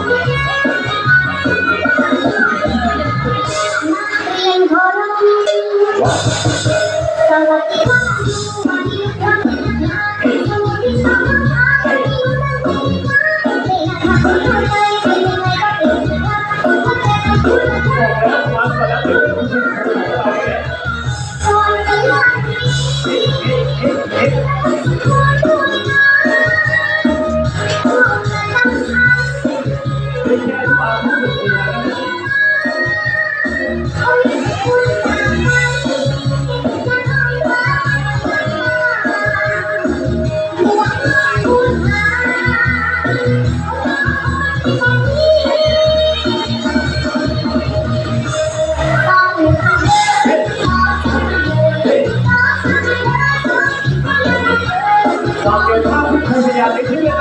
Thank you. Yeah, they do it.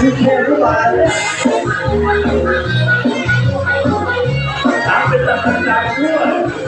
คือแค่รู้มาเนี่ยตามเป็นตำนานด้วย